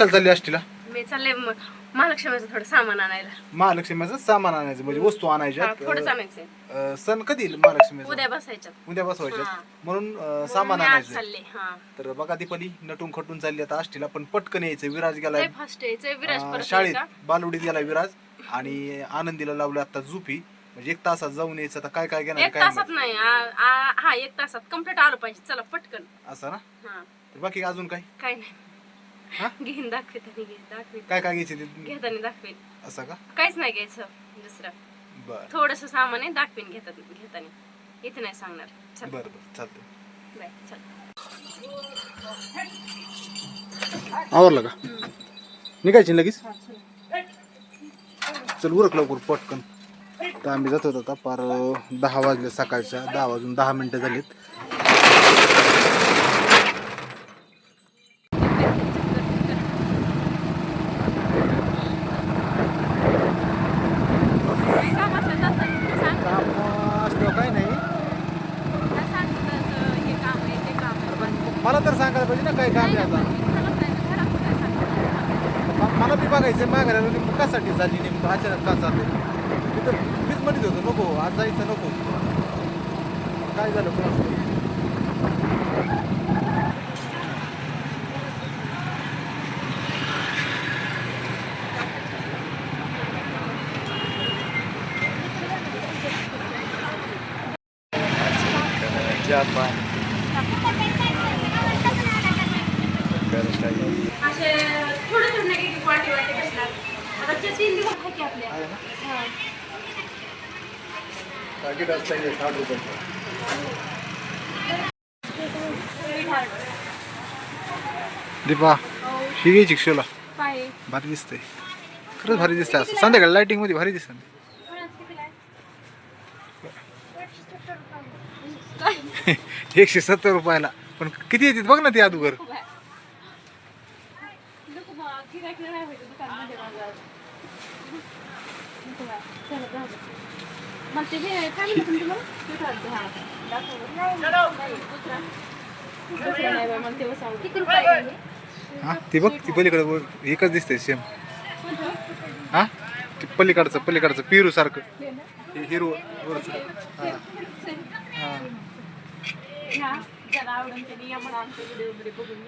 कशाला चालली असतीला मी चालले म- महालक्ष्मीचं थोडं सामान आणायला. महालक्ष्मीचं सामान आणायचं म्हणजे वस्तू आणायच्या. हा, थोडंच आणायचंय अं, सण कधी येईल महालक्ष्मीचा? उद्या बसायच्यात. उद्या बसवायच्या हा. म्हणून अं, सामान मी आज आणायचं. चालले हा. तर बघा दीपाली नटून खटून चालली आता आष्टीला पण पटकन यायचं विराज गेलाय. लय फास्ट यायचंय विराज अं, परत शाळेत येईल का? बालवडीत गेला विराज आणि आनंदीला लावलं आता झुपी. म्हणजे एक तासात जाऊन यायचं आता काय काय घेणार एक काय तासात नाही आ- आ- हा एक तासात कंप्लीट आलं पाहिजे. चला पटकन. नाही. असं ना? हा. तर बाकी अजून काय? काय? नाही. घेऊन दाखवेत आणि घे दाखवेत. काय काय घ्यायचे ते? घेताना दाखवेल असं का? काहीच नाही घ्यायचं दुसरं. बर. थोडस सामान आहे दाखवेन घेतात घेताना. इथे नाही सांगणार. चल. बर बर. चालतंय. बाय चल. आवरलं का? निघायची लगेच? चल उरक लवकर पटकन. तर आम्ही जात होतो आता पार अं, दहा वाजले सकाळच्या. दहा वाजून दहा मिनटं झालीत काम असलं तर सांग काम असल्यावर काय नाही सांग हे काम आहे ते काम आहे पण मला तर सांगायला पाहिजे ना काय काम आता. मला बी बघायचं माघाऱ्याला नेमकं कशासाठी झाली नेमकं अचानक का चाललंय मी तर मीच म्हणत होतो नको आज जायचं नको. काय झालं कोणाचं? ठाऊक. असे थोडे थोडे नाही की वाटे वाटे कशा आता ते तीन दिवस आहे की आपल्या आहे ना? हा. पाकिट असतं हे साठ रुपयाचं दीपा ही. घ्यायची शिवला काय? भारी दिसते खरंच भारी दिसते असं. संध्याकाळी लाइटिंगमध्ये भारी दिसते एकशे सत्तर रुपयाला. पण किती येतात बघ ना ते अगोदर मग ते हे काय म्हणतात तुला किती रुपये आहे हे? हा ती बघ ती पलीकडे बघ, एकच दिसते सेम हा? ते पलीकडचं पलीकडचं पिरू सारखं. हिरो हा ज्याला आवडेल या मला आमच्या बघून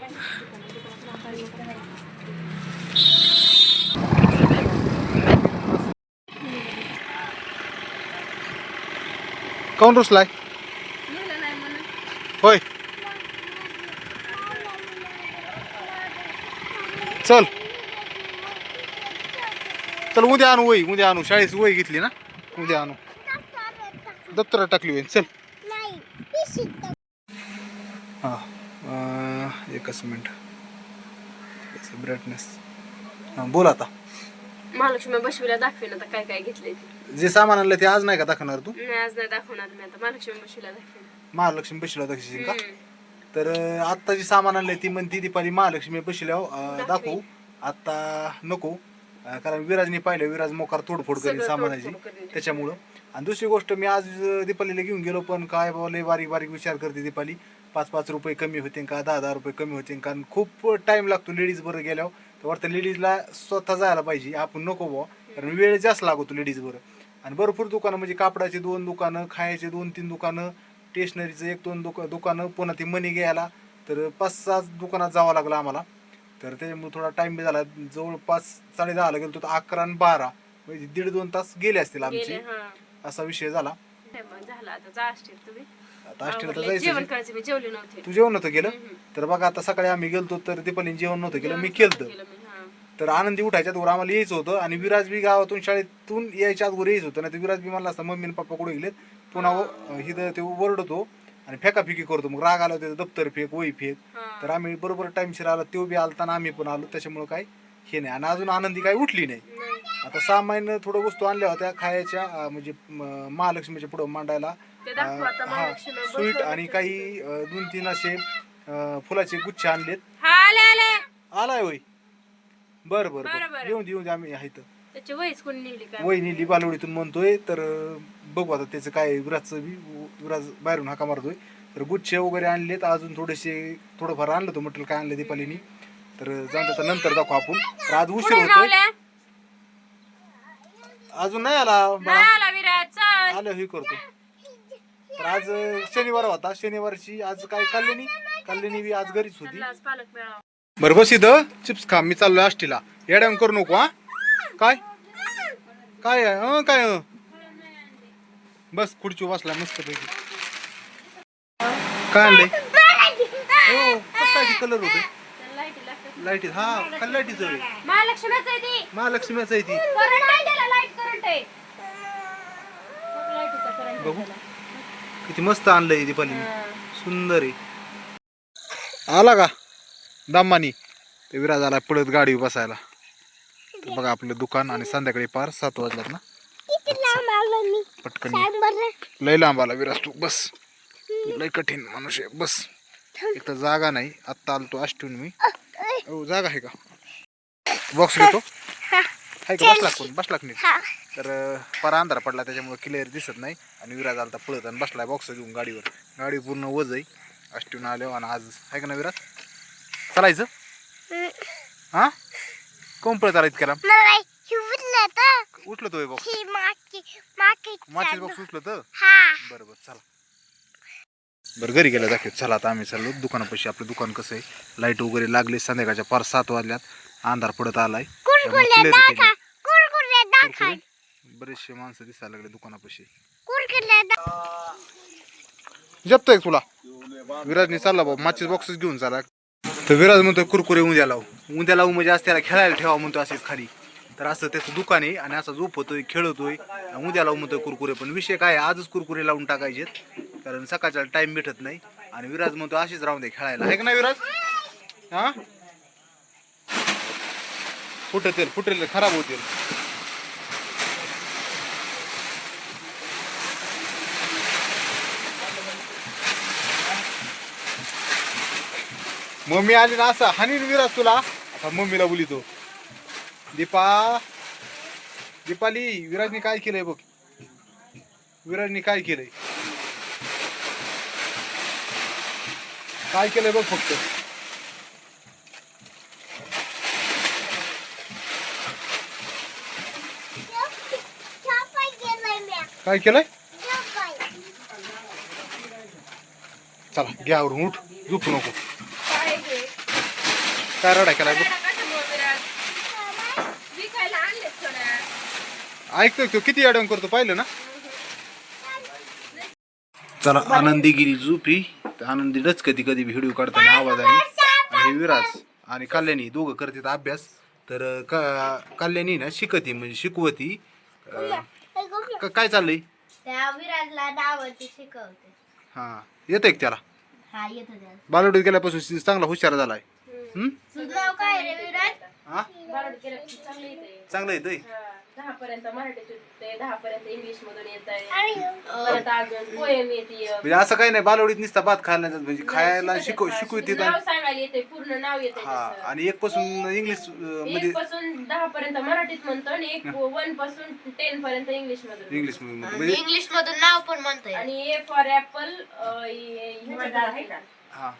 नाही म्हणून. होय. चल. चल उद्या आणू वही उद्या आणू. शाळेची वही घेतली ना? उद्या आणू. दप्तरात टाकली होईल चल. हां एकच मिनिट. ब्राईटनेस हां बोल आता. महालक्ष्मी दाखवेन आता काय काय घेतलंय ते. जे सामान आणलं ते आज नाही का दाखवणार तू? नाही आज नाही दाखवणार मी आता. महालक्ष्मी बसवीला दाखवेन महालक्ष्मी दाखवशील का? हम्म. तर अं, आत्ता जी सामान आणलंय ती म्हणती दीपाली महालक्ष्मी बसल्यावर दाखवू. आता नको. अं, कारण विराजने पाहिलं विराज मोकार तोडफोड करेल सगळं सामानाची तोडफोड करेल. त्याच्यामुळं. आणि दुसरी गोष्ट मी आज अं, दीपालीला घेऊन गेलो पण काय बाबा लय बारीक बारीक विचार करते दीपाली. पाच पाच रुपये कमी होते का? दहा दहा रुपये कमी होते कारण खूप टाइम लागतो लेडीज बरं गेल्यावर. तर वाटतं लेडीजला स्वतः जायला पाहिजे. आपण नको बुवा. कारण वेळ जास्त लागतो लेडीज बरं. आणि भरपूर दुकानं म्हणजे कापडाची दोन दुकानं खायचे दोन तीन दुकानं स्टेशनरीचं एक दोन दुका दुकानं पुन्हा ती मनी घ्यायला. तर पाच सहा दुकानात जावं लागलं आम्हाला. तर त्याच्यामुळे थोडा टाइम बी झाला. जवळपास साडे दहाला गेलो तर अकरा आणि बारा. म्हणजे दीड दोन तास गेले असतील आमचे. असा विषय झाला. झालं आता. जा असतील तुम्ही. आता आष्टीला तर. जेवण जायचं करायचं मी जेवले नव्हते. तू जेवण नव्हतं हम्म. तर बघा आता सकाळी आम्ही गेलतो तर दीपालीने जेवण नव्हतं केलं मी केलं केलं मी हा. तर आनंदी उठायच्या वर आम्हाला यायचं होतं आणि विराज बी गावातून शाळेतून यायच्या अगोदर यायचं होतं. नाही तर विराज बी म्हणला असता मम्मी आणि पप्पा कुठे गेलेत? पुन्हा व- हिथं ते ओरडतो आणि फेकाफेकी करतो. मग राग आला होता दप्तर फेक वही फेक. तर आम्ही बरोबर टाइमशीर आलो तो बी आलता आणि आम्ही पण आलो. त्याच्यामुळे काय हे नाही. आणि अजून आनंदी काय उठली नाही. आता सहा महिने थोडं वस्तू आणल्या होत्या खायच्या अं, म्हणजे म, महालक्ष्मीच्या पुढं मांडायला. ते दाखवू आता अं, हा महालक्ष्मी स्वीट बसवलं आणि काही अं, दोन तीन असे अं, फुलाचे गुच्छ आणलेत. हा आले आले. आलाय होय. बर बर बरं, बरं. येऊन देऊन दे आम्ही आहे इथं. त्याची वहीच कोणी लिहिली काय वहिनी लिबालवडीतून म्हणतोय तर अं, बघू आता त्याचं काय विराजचं बी विराज बाहेरून हाका मारतोय. तर गुच्छ वगैरे आणलेत अजून थोडेसे थोडंफार आणलं होतं म्हटलं काय आणलं दीपालीनी. तर जाऊन त्याचा नंतर दाखवू आपण. तर आज उशीर पुढे होतोय. अजून नाही आला बाळा. नाही आला विराज चल. आलं हे करतो. तर आज शनिवार होता. शनिवारची आज काय कल्याणी? कल्याणी बी आज घरीच होती. पालक मेळावा. बरं बस इथं. चिप्स खा मी चाललोय आष्टीला. येड्याम करू नको हा. काय? काय आहे? हं, काय हं? बस खुर्ची बसला मस्त पैकी काय आणलंय? हो कसं काय कलर होते? लाईटी लागतात हा खाली लाईटीच महालक्ष्मीच आहे ती. महालक्ष्मीच आहे ती. लाइट करंट आहे. मग लाईटीचा करंट आहे बघू. त्याला. किती मस्त आणलंय दीपालीने हा. सुंदर आहे. आला का? दामानी. ते विराज आला पळत गाडी बसायला. तर बघा आपलं दुकान आणि संध्याकाळी पार सात वाजल्यात ना. पटकन ये. लय लांब आला विराज तू. बस. तू लय कठीण माणूस आहे. बस. एक तर जागा नाही. आत्ता आलो तो आष्टून मी. हो जागा आहे का? बॉक्स घेतो. आहे का? बसला कोण? बसला का नीट? तर फार अंधार पडला त्याच्यामुळे क्लिअर दिसत नाही. आणि विराज आलता पळत आणि बसलाय बॉक्स घेऊन गाडीवर. गाडी पूर्ण वज आहे. आष्टून आलो आणि आज आहे का ना विराज? चालायचं? हा? कोण पळत आला इतक्याला? उठलं तो बॉक्स माचीस बॉक्स उचलं तर बरं बरं चला. बरं घरी गेला दाखव चला आता आम्ही चाललो. दुकानापाशी आपलं दुकान कसं आहे? लाइट वगैरे लागले संध्याकाळच्या पार सात वाजल्यात. अंधार पडत आलाय. Clear केलं. कुरकुरे? बरेचसे माणसं दिसायला लागले दुकानापाशी. जपतोय तुला? विराजने चालला बाबा माचीस बॉक्सच घेऊन चाला. तर विराज म्हणतो कुरकुरे उद्या लावू. उद्या लावू म्हणजे आज त्याला खेळायला ठेवा म्हणतो असेच खाली. तर असं त्याचं दुकान आहे आणि असं झोपतोय खेळतोय. उद्या लावू म्हणतोय कुरकुरे. पण विषय काय आजच कुरकुरे लावून टाकायचेत. कारण सकाळच्या टाइम भेटत नाही. आणि विराज म्हणतो अशीच राहून दे खेळायला. आहे का नाही विराज? हा? फुटतील फुटेल खराब होतील. मम्मी आली ना असं हानीन विराज तुला? आता मम्मीला बोलितो. दीपा दीपाली विराजने काय केलंय बघ? विराजने काय केलंय? काय केलंय बघ फक्त? काय केलंय? चला घ्या आवरून उठ. झोपू नको. काय हे? काय रडा केलाय बघ कशामुळे विराज? विकायला आणलेत थोड्या ऐकतोय तो किती अडवण करतो पाहिलं ना? चला आनंदी गिरी झोपी. तर आनंदी डच कधी कधी व्हिडिओ काढताना आवाजाने आणि हे विराज आणि कल्याणी दोघं करतात अभ्यास. तर का कल्याणी ना शिकती म्हणजे शिकवती. क- काय चाललंय? त्या विराजला डावरती शिकवते. हा येतंय का त्याला? हा येत बालवडीत गेल्यापासून चांगला हुशार झालाय. हम्म? तुझं नाव काय रे विराज? हा? चांगलं येतंय. हा, दहा पर्यंत मराठीत येते दहा पर्यंत इंग्लिश मधून येत आहे परत अजून पोएम येते. म्हणजे असं काही नाही बालवडीत नुसता भात खायला नाही जात. म्हणजे खायला शिकव नाव सांगायला येते पूर्ण नाव येते हा आणि एक पासून इंग्लिशमध्ये एक पासून दहा पर्यंत मराठीत म्हणतो आणि एक वनपासून टेन पर्यंत इंग्लिश मधून इंग्लिशमध्ये म्हणजे इंग्लिश मधून नाव पण म्हणतोय आणि ए फॉर ऍपल हा